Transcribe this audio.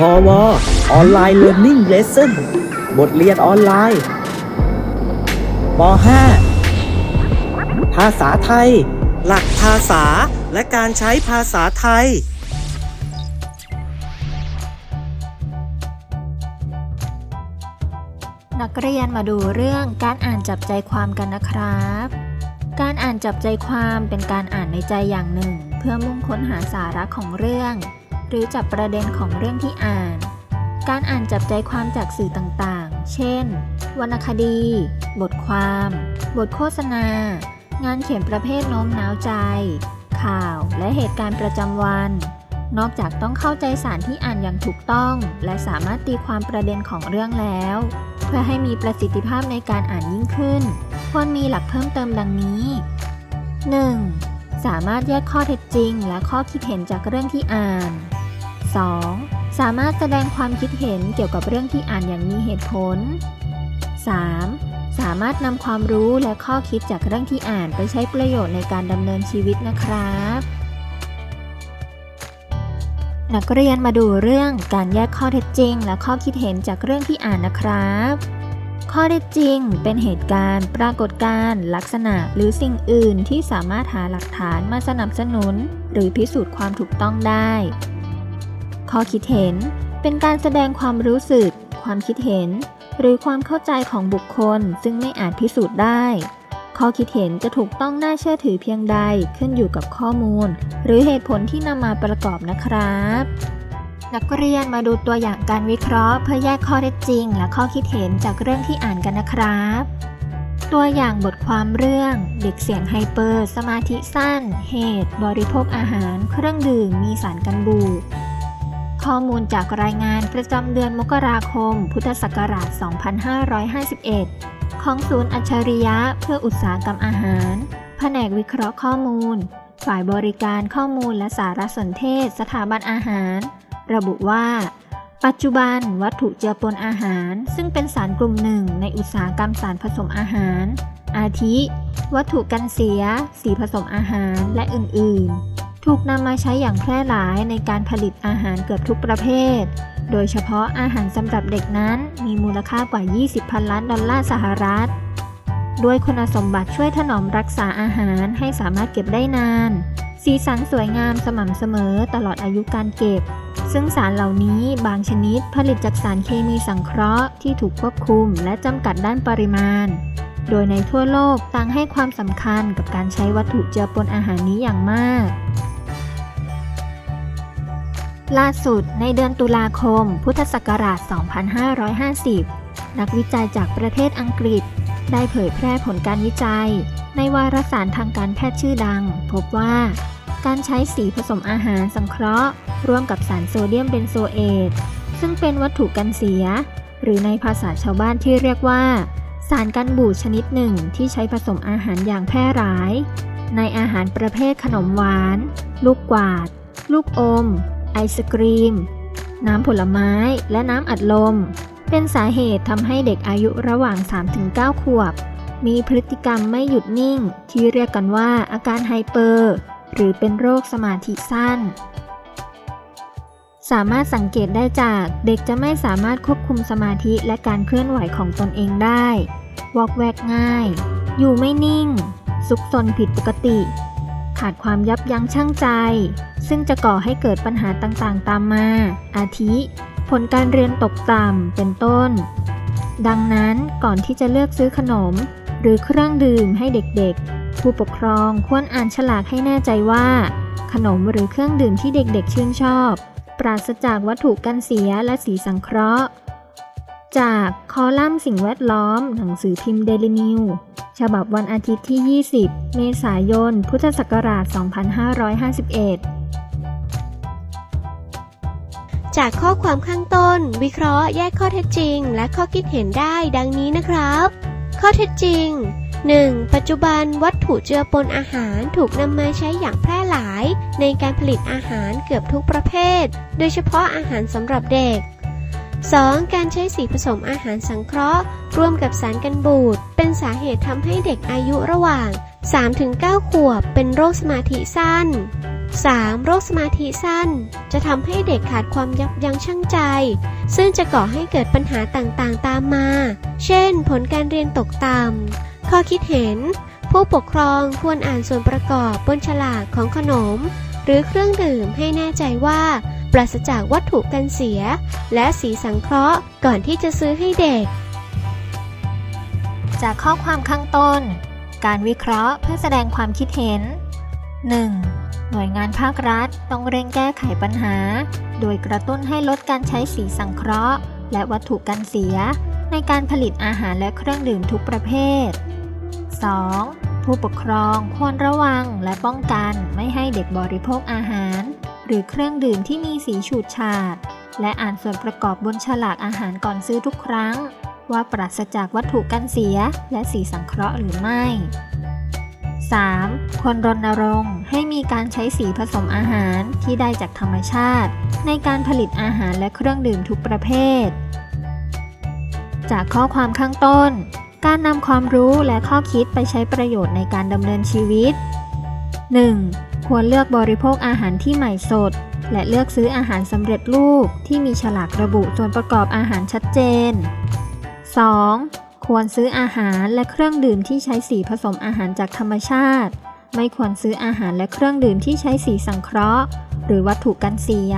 พอวออนไลน์เรียน i ิ g เลส s o n บทเรียนออนไลน์ป .5 ภาษาไทย หลักภาษาและการใช้ภาษาไทย นักเรียนมาดูเรื่องการอ่านจับใจความกันนะครับ การอ่านจับใจความเป็นการอ่านในใจอย่างหนึ่ง เพื่อมุ่งค้นหาสาระของเรื่อง หรือจับประเด็นของเรื่องที่อ่าน การอ่านจับใจความจากสื่อต่างๆ เช่น วรรณคดี บทความ บทโฆษณา งานเขียนประเภทโน้มน้าวใจ ข่าวและเหตุการณ์ประจำวัน นอกจากต้องเข้าใจสารที่อ่านอย่างถูกต้อง และสามารถตีความประเด็นของเรื่องแล้ว เพื่อให้มีประสิทธิภาพในการอ่านยิ่งขึ้น ควรมีหลักเพิ่มเติมดังนี้ 1. สามารถแยกข้อเท็จจริง และข้อคิดเห็นจากเรื่องที่อ่าน 2. สามารถแสดงความคิดเห็นเกี่ยวกับเรื่องที่อ่านอย่างมีเหตุผล 3. สามารถนำความรู้และข้อคิดจากเรื่องที่อ่านไปใช้ประโยชน์ในการดำเนินชีวิตนะครับ นักเรียนมาดูเรื่องการแยกข้อเท็จจริง และข้อคิดเห็นจากเรื่องที่อ่านนะครับ ข้อเท็จจริงเป็นเหตุการณ์ ปรากฏการณ์ ลักษณะ หรือสิ่งอื่นที่สามารถหาหลักฐานมาสนับสนุน หรือพิสูจน์ความถูกต้องได้ ข้อคิดเห็น เป็นการแสดงความรู้สึก ความคิดเห็น หรือความเข้าใจของบุคคลซึ่งไม่อาจพิสูจน์ได้ ข้อคิดเห็นจะถูกต้องน่าเชื่อถือเพียงใดขึ้นอยู่กับข้อมูล หรือเหตุผลที่นำมาประกอบนะครับ นักเรียนมาดูตัวอย่างการวิเคราะห์ เพื่อแยกข้อเท็จจริง และข้อคิดเห็นจากเรื่องที่อ่านกันนะครับ ตัวอย่างบทความเรื่อง เด็กเสียงไฮเปอร์ สมาธิสั้น เหตุ บริโภคอาหาร เครื่องดื่มมีสารกันบูดข้อมูลจากรายงานประจำเดือนมกราคม พุทธศักราช 2551 ของศูนย์อัจฉริยะเพื่ออุตสาหกรรมอาหาร แผนกวิเคราะห์ข้อมูล ฝ่ายบริการข้อมูลและสารสนเทศ สถาบันอาหาร ระบุว่า ปัจจุบันวัตถุเจือปนอาหาร ซึ่งเป็นสารกลุ่มหนึ่งในอุตสาหกรรมสารผสมอาหาร อาทิ วัตถุกันเสีย สีผสมอาหารและอื่น ๆ ถูกนำมาใช้อย่างแพร่หลายในการผลิตอาหารเกือบทุกประเภท โดยเฉพาะอาหารสำหรับเด็กนั้นมีมูลค่ากว่า 20 พันล้านดอลลาร์สหรัฐด้วยคุณสมบัติช่วยถนอมรักษาอาหารให้สามารถเก็บได้นาน สีสันสวยงามสม่ำเสมอตลอดอายุการเก็บ ซึ่งสารเหล่านี้บางชนิดผลิตจากสารเคมีสังเคราะห์ที่ถูกควบคุมและจำกัดด้านปริมาณ โดยในทั่วโลกต่างให้ความสำคัญกับการใช้วัตถุเจือปนอาหารนี้อย่างมากล่าสุดในเดือนตุลาคม พุทธศักราช 2550 นักวิจัยจากประเทศอังกฤษ ได้เผยแพร่ผลการวิจัย ในวารสารทางการแพทย์ชื่อดัง พบว่า การใช้สีผสมอาหารสังเคราะห์ ร่วมกับสารโซเดียมเบนโซเอต ซึ่งเป็นวัตถุกันเสีย หรือในภาษาชาวบ้านที่เรียกว่า สารกันบูดชนิดหนึ่งที่ใช้ผสมอาหารอย่างแพร่หลาย ในอาหารประเภทขนมหวาน ลูกกวาด ลูกอม ไอศกรีม น้ำผลไม้และน้ำอัดลม เป็นสาเหตุทำให้เด็กอายุระหว่าง 3-9 ขวบ มีพฤติกรรมไม่หยุดนิ่ง ที่เรียกกันว่าอาการไฮเปอร์ หรือเป็นโรคสมาธิสั้น สามารถสังเกตได้จากเด็กจะไม่สามารถควบคุมสมาธิและการเคลื่อนไหวของตนเองได้ วอกแวกง่าย อยู่ไม่นิ่ง ซุกซนผิดปกติ ขาดความยับยั้งชั่งใจ ซึ่งจะก่อให้เกิดปัญหาต่างๆ ตามมา อาทิ ผลการเรียนตกต่ำเป็นต้นดังนั้นก่อนที่จะเลือกซื้อขนม รือเครื่องดื่มให้เด็กๆ ผู้ปกครองควรอ่านฉลากให้แน่ใจว่า ขนมหรือเครื่องดื่มที่เด็กๆ ชื่นชอบ ปราศจากวัตถุกันเสียและสีสังเคราะห์ จากคอลัมน์สิ่งแวดล้อม หนังสือพิมพ์เดลินิวฉบับวันอาทิตย์ที่ 20 เมษายน พุทธศักราช 2551จากข้อความข้างต้น วิเคราะห์แยกข้อเท็จจริง และข้อคิดเห็นได้ดังนี้นะครับ ข้อเท็จจริง 1. ปัจจุบันวัตถุเจือปนอาหารถูกนำมาใช้อย่างแพร่หลาย ในการผลิตอาหารเกือบทุกประเภท โดยเฉพาะอาหารสำหรับเด็ก 2. การใช้สีผสมอาหารสังเคราะห์ ร่วมกับสารกันบูดเป็นสาเหตุทำให้เด็กอายุระหว่าง 3-9 ขวบ เป็นโรคสมาธิสั้น 3. โรคสมาธิสั้น จะทำให้เด็กขาดความยับยั้งชั่งใจ ซึ่งจะก่อให้เกิดปัญหาต่างๆ ตามมา เช่น ผลการเรียนตกต่ำ ข้อคิดเห็น ผู้ปกครองควรอ่านส่วนประกอบบนฉลากของขนม หรือเครื่องดื่มให้แน่ใจว่า ปราศจากวัตถุกันเสีย และสีสังเคราะห์ก่อนที่จะซื้อให้เด็ก จากข้อความข้างต้น การวิเคราะห์เพื่อแสดงความคิดเห็น 1. หน่วยงานภาครัฐต้องเร่งแก้ไขปัญหา โดยกระตุ้นให้ลดการใช้สีสังเคราะห์ และวัตถุกันเสีย ในการผลิตอาหารและเครื่องดื่มทุกประเภท 2. ผู้ปกครองควรระวังและป้องกันไม่ให้เด็กบริโภคอาหาร หรือเครื่องดื่มที่มีสีฉูดฉาด และอ่านส่วนประกอบบนฉลากอาหารก่อนซื้อทุกครั้ง ว่าปราศจากวัตถุกันเสียและสีสังเคราะห์หรือไม่ 3. ควรรณรงค์ให้มีการใช้สีผสมอาหารที่ได้จากธรรมชาติ ในการผลิตอาหารและเครื่องดื่มทุกประเภท จากข้อความข้างต้น การนำความรู้และข้อคิดไปใช้ประโยชน์ในการดำเนินชีวิต 1. ควรเลือกบริโภคอาหารที่ใหม่สด และเลือกซื้ออาหารสำเร็จรูปที่มีฉลากระบุส่วนประกอบอาหารชัดเจน 2. ควรซื้ออาหารและเครื่องดื่มที่ใช้สีผสมอาหารจากธรรมชาติ ไม่ควรซื้ออาหารและเครื่องดื่มที่ใช้สีสังเคราะห์ หรือวัตถุกันเสีย